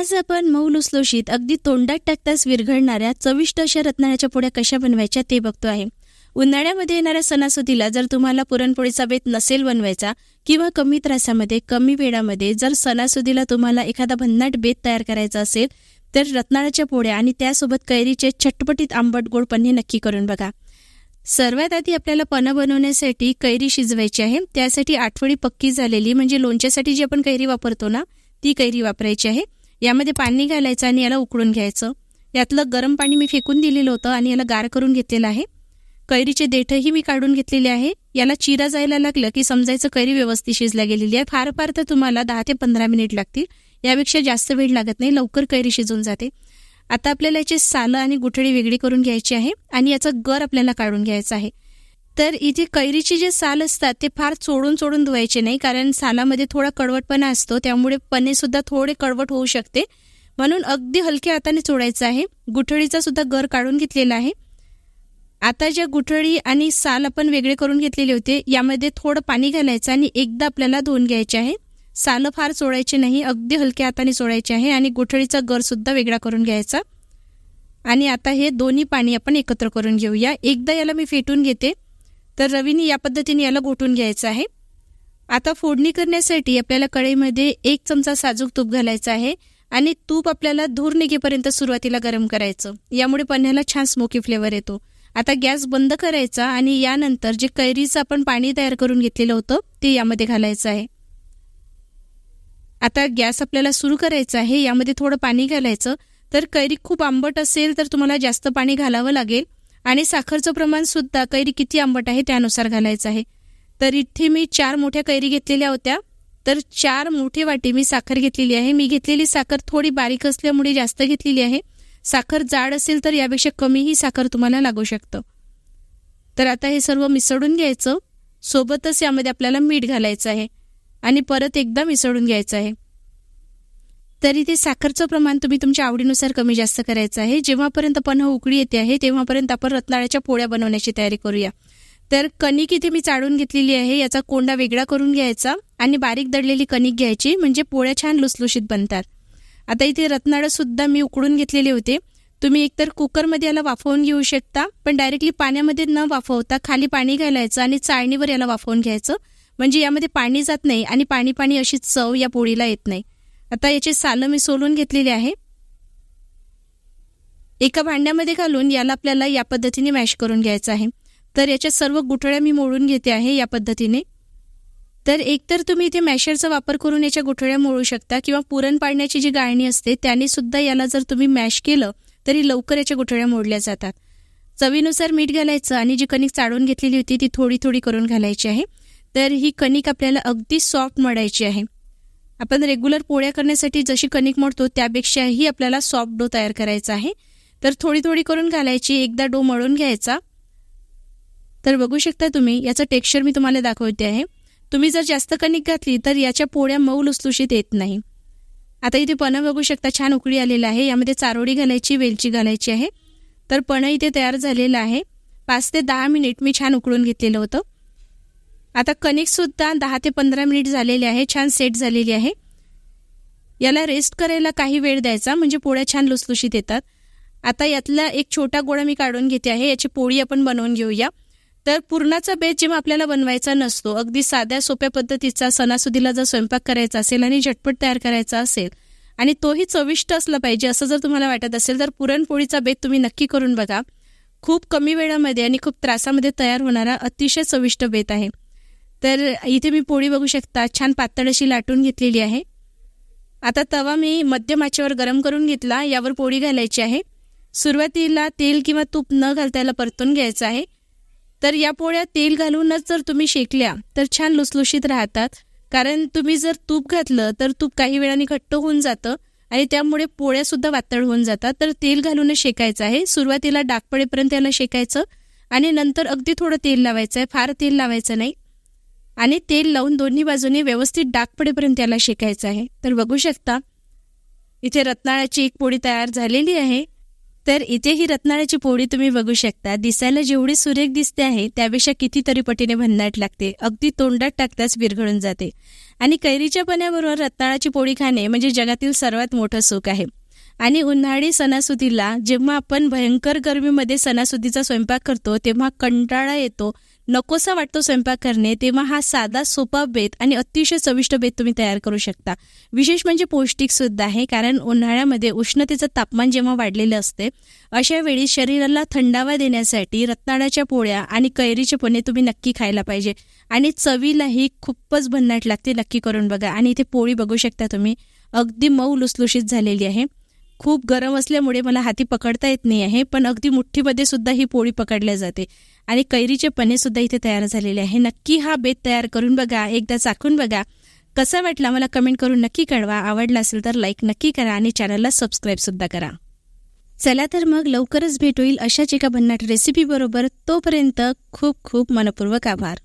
आज आपण मऊ लुसलुशीत अगदी तोंडात टाकताच विरघळणाऱ्या चविष्ट अशा रत्नाळ्याच्या पोळ्या कशा बनवायच्या ते बघतो आहे. उन्हाळ्यामध्ये येणाऱ्या सणासुदीला जर तुम्हाला पुरणपोळीचा बेत नसेल बनवायचा किंवा कमी त्रासामध्ये कमी वेळामध्ये जर सणासुदीला तुम्हाला एखादा भन्नाट बेत तयार करायचा असेल तर रत्नाळाच्या पोळ्या आणि त्यासोबत कैरीचे चटपटीत आंबट गोड पन्हे नक्की करून बघा. सर्वात आधी आपल्याला पन्ह बनवण्यासाठी कैरी शिजवायची आहे. त्यासाठी आठवडी पक्की झालेली म्हणजे लोणच्यासाठी जी आपण कैरी वापरतो ना ती कैरी वापरायची आहे. यामध्ये पाणी घालायचं आणि याला उकळून घ्यायचं. यातलं गरम पाणी मी फेकून दिलेलं होतं आणि याला गार करून घेतलेलं आहे. कैरीचे देठही मी काढून घेतलेले आहे. याला चिरा जायला लागलं की समजायचं कैरी व्यवस्थित शिजल्या गेलेली आहे. फार फार तर तुम्हाला दहा ते पंधरा मिनिट लागतील. यापेक्षा जास्त वेळ लागत नाही. लवकर कैरी शिजून जाते. आता आपल्याला याची सालं आणि गुठळी वेगळी करून घ्यायची आहे आणि याचा गर आपल्याला काढून घ्यायचं आहे. तर इथे कैरीची जे साल असतात ते फार चोडून चोडून धुवायचे नाही कारण सालामध्ये थोडा कडवटपणा असतो त्यामुळे पने सुद्धा थोडे कडवट होऊ शकते. म्हणून अगदी हलक्या हाताने चोडायचं आहे. गुठळीचा सुद्धा गर काढून घेतलेला आहे. आता ज्या गुठळी आणि साल आपण वेगळे करून घेतलेले होते यामध्ये थोडं पाणी घालायचं आणि एकदा आपल्याला धुवून घ्यायचे आहे. सालं फार चोळायचे नाही अगदी हलक्या हाताने चोळायचे आहे आणि गुठळीचा गर सुद्धा वेगळा करून घ्यायचा. आणि आता हे दोन्ही पाणी आपण एकत्र करून घेऊया. एकदा याला मी फेटून घेते. तर रवीने या पद्धतीने याला गोठून घ्यायचं आहे. आता फोडणी करण्यासाठी आपल्याला कढईमध्ये एक चमचा साजूक तूप घालायचं आहे आणि तूप आपल्याला धूर निघेपर्यंत सुरुवातीला गरम करायचं. यामुळे पन्ह्याला छान स्मोकी फ्लेवर येतो. आता गॅस बंद करायचा आणि यानंतर जे कैरीचं आपण पाणी तयार करून घेतलेलं होतं ते यामध्ये घालायचं आहे. आता गॅस आपल्याला सुरू करायचा आहे यामध्ये थोडं पाणी घालायचं. तर कैरी खूप आंबट असेल तर तुम्हाला जास्त पाणी घालावं लागेल. आणि साखरचं प्रमाण सुद्धा कैरी किती आंबट आहे त्यानुसार घालायचं आहे. तर इथे मी चार मोठ्या कैरी घेतलेल्या होत्या. तर चार मोठी वाटी मी साखर घेतलेली आहे. मी घेतलेली साखर थोडी बारीक असल्यामुळे जास्त घेतलेली आहे. साखर जाड असेल तर यापेक्षा कमीही साखर तुम्हाला लागू शकतं. तर आता हे सर्व मिसळून घ्यायचं. सोबतच यामध्ये आपल्याला मीठ घालायचं आहे. आणि परत एकदा मिसळून घ्यायचं आहे. तर इथे साखरचं प्रमाण तुम्ही तुमच्या आवडीनुसार कमी जास्त करायचं आहे. जेव्हापर्यंत पन्ह उकळी येते आहे तेव्हापर्यंत आपण रत्नाळ्याच्या पोळ्या बनवण्याची तयारी करूया. तर कणिक इथे मी चाळून घेतलेली आहे. याचा कोंडा वेगळा करून घ्यायचा आणि बारीक दडलेली कणिक घ्यायची म्हणजे पोळ्या छान लुसलुशीत बनतात. आता इथे रत्नाळंसुद्धा मी उकडून घेतलेले होते. तुम्ही एकतर कुकरमध्ये याला वाफवून घेऊ शकता पण डायरेक्टली पाण्यामध्ये न वाफवता खाली पाणी घालायचं आणि चाळणीवर याला वाफवून घ्यायचं. म्हणजे यामध्ये पाणी जात नाही आणि पाणी पाणी अशी चव या पोळीला येत नाही. आता याची सालं मी सोलून घेतलेली आहे. एका भांड्यामध्ये घालून याला आपल्याला या पद्धतीने मॅश करून घ्यायचं आहे. तर याच्या सर्व गुठळ्या मी मोडून घेते आहे या पद्धतीने. तर एकतर तुम्ही इथे मॅशरचा वापर करून याच्या गुठळ्या मोळू शकता किंवा पुरण पाडण्याची जी गाळणी असते त्याने सुद्धा याला जर तुम्ही मॅश केलं तरी लवकर याच्या गुठळ्या मोडल्या जातात. चवीनुसार मीठ घालायचं आणि जी कणिक चाळून घेतलेली होती ती थोडी थोडी करून घालायची आहे. तर ही कणिक आपल्याला अगदी सॉफ्ट मळायची आहे. आपण रेग्युलर पोळ्या करण्यासाठी जशी कणिक मळतो त्यापेक्षाही आपल्याला सॉफ्ट डो तयार करायचा आहे. तर थोडी थोडी करून घालायची एकदा डो मळून घ्यायचा. तर बघू शकता तुम्ही याचं टेक्स्चर मी तुम्हाला दाखवते आहे. तुम्ही जर जास्त कणिक घातली तर याच्या पोळ्या मऊ लुसलुशीत येत नाही. आता इथे पणं बघू शकता छान उकळी आलेलं आहे. यामध्ये चारोडी घालायची वेलची घालायची आहे. तर पणं इथे तयार झालेलं आहे. पाच ते दहा मिनिट मी छान उकळून घेतलेलं होतं. आता कणिकसुद्धा दहा ते पंधरा मिनिट झालेले आहे छान सेट झालेली आहे. याला रेस्ट करायला काही वेळ द्यायचा म्हणजे पोळ्या छान लुसलुशीत येतात. आता यातला एक छोटा गोळा मी काढून घेते आहे याची पोळी आपण बनवून घेऊया. तर पुरणाचा बेत जेव्हा आपल्याला बनवायचा नसतो अगदी साध्या सोप्या पद्धतीचा सणासुदीला जर स्वयंपाक करायचा असेल आणि झटपट तयार करायचा असेल आणि तोही चविष्ट असला पाहिजे असं जर तुम्हाला वाटत असेल तर पुरणपोळीचा बेत तुम्ही नक्की करून बघा. खूप कमी वेळामध्ये आणि खूप त्रासामध्ये तयार होणारा अतिशय चविष्ट बेत आहे. तर इथे मी पोळी बघू शकता. छान पातळ अशी लाटून घेतलेली आहे. आता तवा मी मध्यम आचेवर गरम करून घेतला. यावर पोळी घालायची आहे. सुरुवातीला तेल किंवा तूप न घालता याला परतून घ्यायचं आहे. तर या पोळ्या तेल घालूनच जर तुम्ही शेकल्या तर छान लुसलुशीत राहतात. कारण तुम्ही जर तूप घातलं तर तूप काही वेळाने घट्ट होऊन जातं आणि त्यामुळे पोळ्यासुद्धा वातळ होऊन जातात. तर तेल घालूनच शेकायचं आहे. सुरुवातीला डाग पडेपर्यंत याला शेकायचं आणि नंतर अगदी थोडं तेल लावायचं आहे. फार तेल लावायचं नाही. आणि तेल लावून दोन्ही बाजूने व्यवस्थित डाग पडेपर्यंत त्याला शेकायचं आहे. तर बघू शकता इथे रत्नाळाची एक पोळी तयार झालेली आहे. तर इथे ही रत्नाळ्याची पोळी तुम्ही बघू शकता. दिसायला जेवढी सुरेख दिसते आहे त्यापेक्षा कितीतरी पटीने भन्नाट लागते. अगदी तोंडात टाकताच विरघळून जाते. आणि कैरीच्या पण्याबरोबर रत्नाळाची पोळी खाणे म्हणजे जगातील सर्वात मोठं सुख आहे. आणि उन्हाळी सणासुदीला जेव्हा आपण भयंकर गरमीमध्ये सणासुदीचा स्वयंपाक करतो तेव्हा कंटाळा येतो नकोसा वाटतो स्वयंपाक करणे तेव्हा हा साधा सोपा बेत आणि अतिशय चविष्ट बेत तुम्ही तयार करू शकता. विशेष म्हणजे पौष्टिक सुद्धा आहे कारण उन्हाळ्यामध्ये उष्णतेचं तापमान जेव्हा वाढलेलं असते अशा वेळी शरीराला थंडावा देण्यासाठी रत्नाळाच्या पोळ्या आणि कैरीचे पणे तुम्ही नक्की खायला पाहिजे. आणि चवीलाही खूपच भन्नाट लागते नक्की करून बघा. आणि इथे पोळी बघू शकता तुम्ही. अगदी मऊ लुसलुशीत झालेली आहे. खूप गरम असल्यामुळे मला हाती पकडता येत नाही आहे पण अगदी मुठ्ठीमध्ये सुद्धा ही पोळी पकडल्या जाते. आणि कैरीचे पणे सुद्धा इथे तयार झालेले आहे. नक्की हा बेत तयार करून बघा एकदा चाखून बघा. कसा वाटला मला कमेंट करून नक्की कळवा. आवडला असेल तर लाईक नक्की करा आणि चॅनलला सबस्क्राईब सुद्धा करा. चला तर मग लवकरच भेट होईल अशाच एका भन्नाट रेसिपी बरोबर. तोपर्यंत खूप खूप मनपूर्वक आभार.